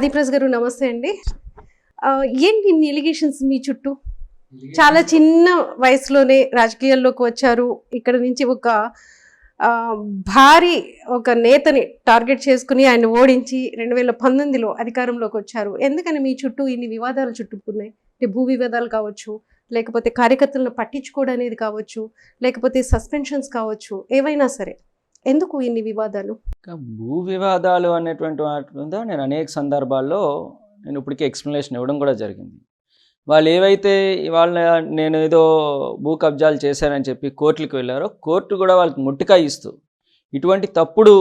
ఆదిప్రస్ గారు నమస్తే అండి. ఏంటి ఇన్ని ఎలిగేషన్స్ మీ చుట్టూ? చాలా చిన్న వయసులోనే రాజకీయాల్లోకి వచ్చారు. ఇక్కడ నుంచి ఒక భారీ ఒక నేతని టార్గెట్ చేసుకుని ఆయన ఓడించి రెండు వేల పంతొమ్మిదిలో అధికారంలోకి వచ్చారు. ఎందుకని మీ చుట్టూ ఇన్ని వివాదాలు చుట్టుకున్నాయి? అంటే భూ వివాదాలు కావచ్చు లేకపోతే కార్యకర్తలను పట్టించుకోవడం అనేది కావచ్చు లేకపోతే సస్పెన్షన్స్ కావచ్చు ఏవైనా సరే. ఎందుకు ఇన్ని వివాదాలు? భూ వివాదాలు అనేటువంటి వాటి మీద నేను అనేక సందర్భాల్లో నేను ఇప్పటికే ఎక్స్ప్లెనేషన్ ఇవ్వడం కూడా జరిగింది. వాళ్ళు ఏవైతే ఇవాళ నేను ఏదో భూ కబ్జాలు చేశానని చెప్పి కోర్టులకు వెళ్ళారో కోర్టు కూడా వాళ్ళకి ముట్టికాయ ఇస్తూ ఇటువంటి తప్పుడు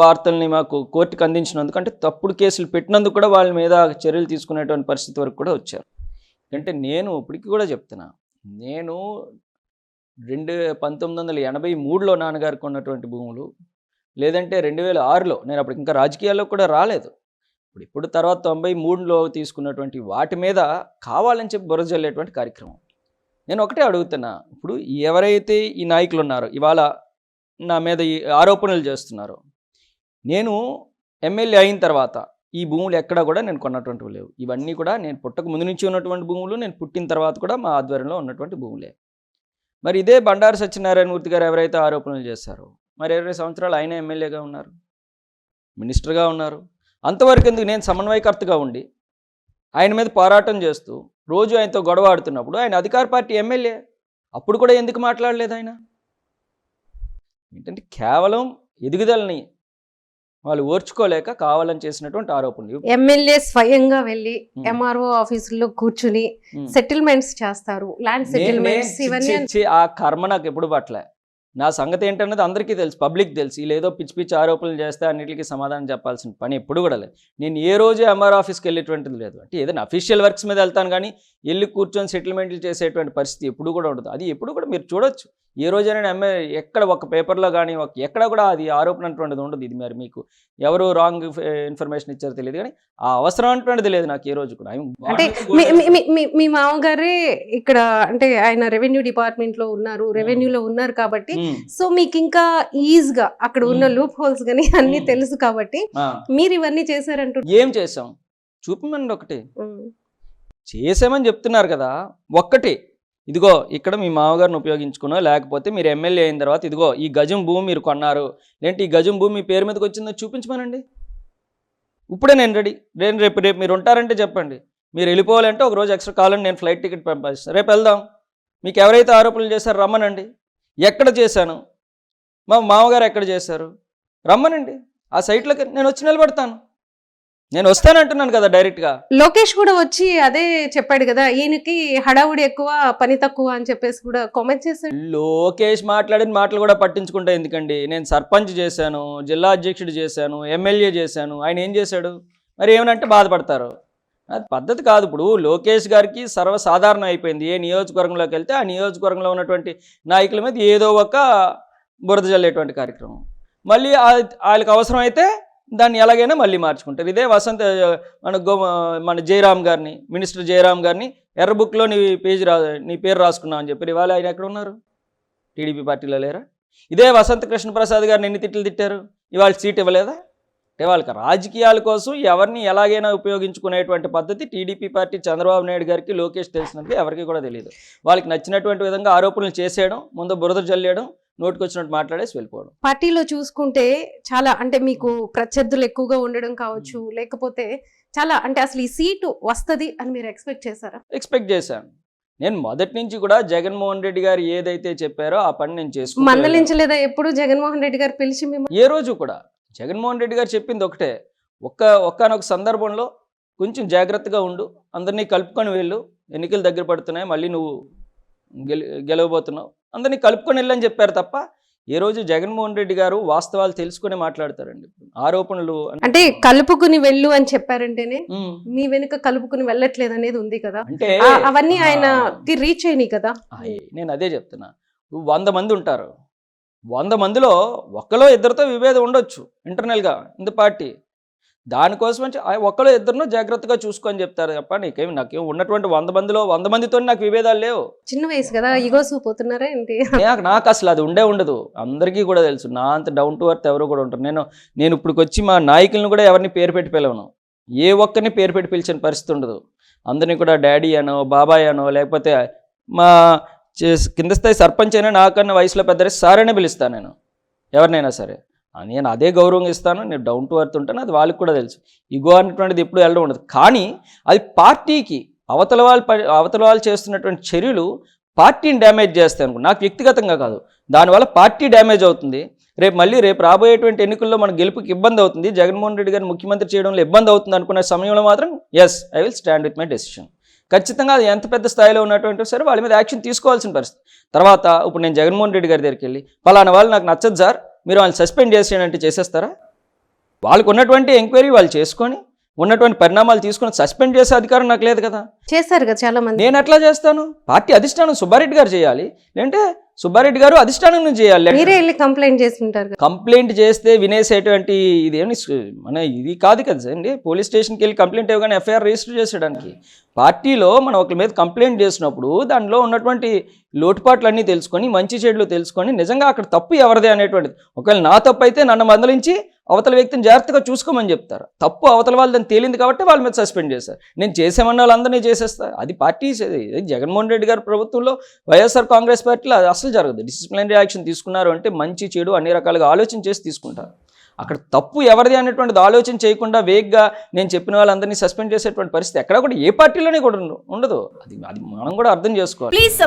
వార్తల్ని మాకు కోర్టుకు అందించినందుకు అంటే తప్పుడు కేసులు పెట్టినందుకు కూడా వాళ్ళ మీద చర్యలు తీసుకునేటువంటి పరిస్థితి వరకు కూడా వచ్చారు. అంటే నేను ఇప్పటికి కూడా చెప్తున్నా నేను రెండు పంతొమ్మిది వందల ఎనభై మూడులో నాన్నగారికి ఉన్నటువంటి భూములు లేదంటే రెండు వేల ఆరులో నేను అప్పుడు ఇంకా రాజకీయాల్లో కూడా రాలేదు. ఇప్పుడు ఇప్పుడు తర్వాత తొంభై మూడులో తీసుకున్నటువంటి వాటి మీద కావాలని చెప్పి బురద జల్లేటువంటి కార్యక్రమం. నేను ఒకటే అడుగుతున్నా ఇప్పుడు ఎవరైతే ఈ నాయకులు ఉన్నారో ఇవాళ నా మీద ఈ ఆరోపణలు చేస్తున్నారో నేను ఎమ్మెల్యే అయిన తర్వాత ఈ భూములు ఎక్కడా కూడా నేను కొన్నటువంటివి లేవు. ఇవన్నీ కూడా నేను పుట్టక ముందు నుంచి ఉన్నటువంటి భూములు నేను పుట్టిన తర్వాత కూడా మా ఆధ్వర్యంలో ఉన్నటువంటి భూములే. మరి ఇదే బండారు సత్యనారాయణ మూర్తి గారు ఎవరైతే ఆరోపణలు చేశారో మరి ఇరవై సంవత్సరాలు ఆయన ఎమ్మెల్యేగా ఉన్నారు మినిస్టర్గా ఉన్నారు. అంతవరకు ఎందుకు? నేను సమన్వయకర్తగా ఉండి ఆయన మీద పోరాటం చేస్తూ రోజు ఆయనతో గొడవ ఆడుతున్నప్పుడు ఆయన అధికార పార్టీ ఎమ్మెల్యే. అప్పుడు కూడా ఎందుకు మాట్లాడలేదు ఆయన? ఏంటంటే కేవలం ఎదుగుదలని వాళ్ళు ఓర్చుకోలేక కావాలని చేసినటువంటి ఆరోపణలు. ఎమ్మెల్యే స్వయంగా వెళ్ళి. ఎంఆర్ఓ ఆఫీసుల్లో కూర్చుని. సెటిల్మెంట్స్ చేస్తారు. ల్యాండ్ సెటిల్మెంట్స్ ఇవన్నీ ఆ కర్మ నాకు ఎప్పుడు పట్టలే. నా సంగతి ఏంటన్నది అందరికీ తెలుసు పబ్లిక్ తెలుసు. ఏదో పిచ్చి పిచ్చి ఆరోపణలు చేస్తే అన్నిటికీ సమాధానం చెప్పాల్సిన పని ఎప్పుడు కూడా లేదు. నేను ఏ రోజు ఎంఆర్ ఆఫీస్కి వెళ్ళేటువంటిది లేదు. అంటే ఏదైనా అఫీషియల్ వర్క్స్ మీద వెళ్తాను కానీ వెళ్ళి కూర్చొని సెటిల్మెంట్లు చేసేటువంటి పరిస్థితి ఎప్పుడు కూడా ఉండదు. అది ఎప్పుడు కూడా మీరు చూడొచ్చు. ఏ రోజైనా ఎంఏ ఎక్కడ ఒక పేపర్లో కానీ ఒక ఎక్కడ కూడా అది ఆరోపణ అటువంటిది ఉండదు ఇది మరి మీకు. ఎవరు రాంగ్ ఇన్ఫర్మేషన్ ఇచ్చారో తెలియదు కానీ ఆ అవసరం అటువంటిది లేదు నాకు ఏ రోజు కూడా. అంటే మీ- మామగారే ఇక్కడ అంటే ఆయన రెవెన్యూ డిపార్ట్మెంట్లో ఉన్నారు రెవెన్యూలో ఉన్నారు కాబట్టి ఉమ్, సో మీకు ఇంకా ఈజ్గా అక్కడ ఉన్న. లూప్ హోల్స్ కానీ అన్ని. తెలుసు కాబట్టి మీరు ఇవన్నీ చేశారంటూ ఏం చేసాం చూపమండి ఒకటి. చేసామని చెప్తున్నారు కదా ఒక్కటి. ఇదిగో ఇక్కడ మీ మామగారిని ఉపయోగించుకునో లేకపోతే మీరు ఎమ్మెల్యే అయిన తర్వాత ఇదిగో ఈ గజం భూమి మీరు కొన్నారు. లేదంటే ఈ గజం భూమి మీ పేరు మీదకి వచ్చిందో చూపించమనండి. ఇప్పుడే నేను రెడీ. నేను రేపు రేపు మీరు ఉంటారంటే చెప్పండి. మీరు వెళ్ళిపోవాలంటే ఒక రోజు ఎక్స్ట్రా కావాలని నేను ఫ్లైట్ టికెట్ పంపిస్తాను. రేపు వెళ్దాం. మీకు ఎవరైతే ఆరోపణలు చేశారో రమ్మనండి. ఎక్కడ చేశాను? మా మామగారు ఎక్కడ చేశారు? రమ్మనండి. ఆ సైట్లోకి నేను వచ్చి నిలబడతాను. నేను వస్తానంటున్నాను కదా డైరెక్ట్గా లోకేష్ కూడా వచ్చి అదే చెప్పాడు కదా ఈయనకి హడావుడి ఎక్కువ పని తక్కువ అని చెప్పేసి కూడా కామెంట్ చేశాడు. లోకేష్ మాట్లాడిన మాటలు కూడా పట్టించుకుంటా ఎందుకండి? నేను సర్పంచ్ చేశాను జిల్లా అధ్యక్షుడు చేశాను ఎమ్మెల్యే చేశాను. ఆయన ఏం చేశాడు? మరి ఏమనంటే బాధపడతారు. అది పద్ధతి కాదు ఇప్పుడు. లోకేష్ గారికి సర్వసాధారణం అయిపోయింది. ఏ నియోజకవర్గంలోకి వెళ్తే ఆ నియోజకవర్గంలో ఉన్నటువంటి నాయకుల మీద ఏదో ఒక బురద జల్లేటువంటి కార్యక్రమం. మళ్ళీ వాళ్ళకి అవసరం అయితే దాన్ని ఎలాగైనా మళ్ళీ మార్చుకుంటారు. ఇదే వసంత మన గో మన జయరామ్ గారిని మినిస్టర్ జయరామ్ గారిని ఎర్ర బుక్లో నీ పేజీ రా నీ పేరు రాసుకున్నావు అని చెప్పి ఇవాళ ఆయన ఎక్కడ ఉన్నారు? టీడీపీ పార్టీలో లేరా? ఇదే వసంత కృష్ణ ప్రసాద్ గారిని ఎన్ని తిట్లు తిట్టారు? ఇవాళ సీట్ ఇవ్వలేదా? అంటే వాళ్ళకి రాజకీయాల కోసం ఎవరిని ఎలాగైనా ఉపయోగించుకునేటువంటి పద్ధతి టీడీపీ పార్టీ చంద్రబాబు నాయుడు గారికి లోకేష్ తెలిసినట్టు ఎవరికి కూడా తెలియదు వాళ్ళకి నచ్చినటువంటి విధంగా ఆరోపణలు చేసేయడం ముందు బురద జల్లేయడం నోటికి వచ్చినట్టు మాట్లాడేసి వెళ్ళిపోవడం. పార్టీలో చూసుకుంటే చాలా అంటే మీకు ప్రత్యర్థులు ఎక్కువగా ఉండడం కావచ్చు లేకపోతే చాలా అంటే అసలు ఈ సీటు వస్తది అని మీరు ఎక్స్పెక్ట్ చేశారా? ఎక్స్పెక్ట్ చేశాను. నేను మొదటి నుంచి కూడా జగన్మోహన్ రెడ్డి గారు ఏదైతే చెప్పారో ఆ పని నేను చేసుకుంటూ వెళ్ళాను. మందలించలేదా ఎప్పుడు జగన్మోహన్ రెడ్డి గారు పిలిచి మిమ్మల్ని? ఏ రోజు కూడా. జగన్మోహన్ రెడ్డి గారు చెప్పింది ఒకటే ఒక్క ఒక్కనొక సందర్భంలో కొంచెం జాగ్రత్తగా ఉండు అందరినీ కలుపుకొని వెళ్ళు ఎన్నికలు దగ్గర పడుతున్నాయి మళ్ళీ నువ్వు గెలి గెలవబోతున్నావు. అందరినీ కలుపుకొని వెళ్ళని చెప్పారు తప్ప ఏ రోజు జగన్మోహన్ రెడ్డి గారు వాస్తవాలు తెలుసుకొని మాట్లాడతారండి. ఆరోపణలు అంటే కలుపుకుని వెళ్ళు అని చెప్పారంటేనే మీ వెనుక కలుపుకుని వెళ్ళట్లేదు అనేది ఉంది కదా. అంటే అవన్నీ ఆయన రీచ్ అయినాయి కదా. నేను అదే చెప్తున్నా. వంద మంది ఉంటారు. వంద మందిలో ఒక్కలో ఇద్దరితో విభేదం ఉండొచ్చు ఇంటర్నల్గా ఇంత పార్టీ దానికోసం ఒక్కలో ఇద్దరునో జాగ్రత్తగా చూసుకొని చెప్తారు తప్ప నీకేమి నాకేం ఉన్నటువంటి వంద మందిలో వంద మందితో నాకు విభేదాలు లేవు. చిన్న వయసు కదా ఈగోస్ పోతున్నారా ఏంటి? నాకు నాకు అసలు అది ఉండే ఉండదు. అందరికీ కూడా తెలుసు నా అంత డౌన్ టు అర్త్ ఎవరు కూడా ఉంటారు. నేను నేను ఇప్పుడు వచ్చి మా నాయకులను కూడా ఎవరిని పేరు పెట్టి పిలవను. ఏ ఒక్కరిని పేరు పెట్టి పిలిచిన పరిస్థితి ఉండదు. అందరినీ కూడా డాడీ అనో బాబాయ్ అనో లేకపోతే మా కింద స్థాయి సర్పంచ్ అయినా నాకన్నా వయసులో పెద్ద సార్ అనే పిలుస్తాను నేను. ఎవరినైనా సరే. నేను అదే గౌరవం ఇస్తాను నేను డౌన్ టు అర్త్ ఉంటాను అది వాళ్ళకి కూడా తెలుసు. ఇగో అనేటువంటిది ఎప్పుడు వెళ్ళడం ఉండదు. కానీ అది పార్టీకి అవతల వాళ్ళు అవతల వాళ్ళు చేస్తున్నటువంటి చర్యలు పార్టీని డ్యామేజ్ చేస్తాయి అనుకో నాకు వ్యక్తిగతంగా కాదు. దానివల్ల పార్టీ డ్యామేజ్ అవుతుంది. రేపు మళ్ళీ రేపు రాబోయేటువంటి ఎన్నికల్లో మన గెలుపుకి ఇబ్బంది అవుతుంది. జగన్మోహన్ రెడ్డి గారిని ముఖ్యమంత్రి చేయడంలో ఇబ్బంది అవుతుంది అనుకున్న సమయంలో మాత్రం yes I will stand with my decision ఖచ్చితంగా అది ఎంత పెద్ద స్థాయిలో ఉన్నటువంటి సరే వాళ్ళ మీద యాక్షన్ తీసుకోవాల్సిన పరిస్థితి. తర్వాత ఇప్పుడు నేను జగన్మోహన్ రెడ్డి గారి దగ్గరికి వెళ్ళి పలానా వాళ్ళు నాకు నచ్చదు సార్ మీరు వాళ్ళని సస్పెండ్ చేసేయండి చేసేస్తారా? వాళ్ళకు ఉన్నటువంటి ఎంక్వైరీ వాళ్ళు చేసుకొని ఉన్నటువంటి పరిణామాలు తీసుకొని సస్పెండ్ చేసే అధికారం నాకు లేదు కదా. చేశారు కదా చాలా మంది నేను ఎట్లా చేస్తాను? పార్టీ అధిష్టానం సుబ్బారెడ్డి గారు చేయాలి. లేదంటే సుబ్బారెడ్డి గారు అధిష్టానం నుంచి చేయాలి. మీరే వెళ్ళి కంప్లైంట్ చేసి ఉంటారు కదా. కంప్లైంట్ చేస్తే వినేసేటువంటి ఇదేమి మన ఇది కాదు కదా అండి. పోలీస్ స్టేషన్కి వెళ్ళి కంప్లైంట్ ఇవ్వగానే ఎఫ్ఐఆర్ రిజిస్టర్ చేసేయడానికి. పార్టీలో మనం ఒకరి మీద కంప్లైంట్ చేసినప్పుడు దానిలో ఉన్నటువంటి లోటుపాట్లన్నీ తెలుసుకొని మంచి చెడులు తెలుసుకొని నిజంగా అక్కడ తప్పు ఎవరిదే అనేటువంటిది. ఒకవేళ నా తప్పు అయితే నన్ను మందలించి అవతల వ్యక్తిని జాగ్రత్తగా చూసుకోమని చెప్తారు. తప్పు అవతల వాళ్ళని తేలింది కాబట్టి వాళ్ళ మీద సస్పెండ్ చేశారు నేను చేసేమన్న వాళ్ళందరినీ చేసేస్తా. అది పార్టీ జగన్మోహన్ రెడ్డి గారి ప్రభుత్వంలో వైఎస్ఆర్ కాంగ్రెస్ పార్టీలో అది అసలు జరగదు. డిసిప్లినరీ యాక్షన్ తీసుకున్నారు అంటే మంచి చెడు అన్ని రకాలుగా ఆలోచన చేసి తీసుకుంటారు. అక్కడ తప్పు ఎవరిది అనేటువంటిది ఆలోచన చేయకుండా వేగ్గా నేను చెప్పిన వాళ్ళందరినీ సస్పెండ్ చేసేటువంటి పరిస్థితి ఎక్కడ కూడా ఏ పార్టీలోనే కూడా ఉండదు. అది అది మనం కూడా అర్థం చేసుకోవాలి. Please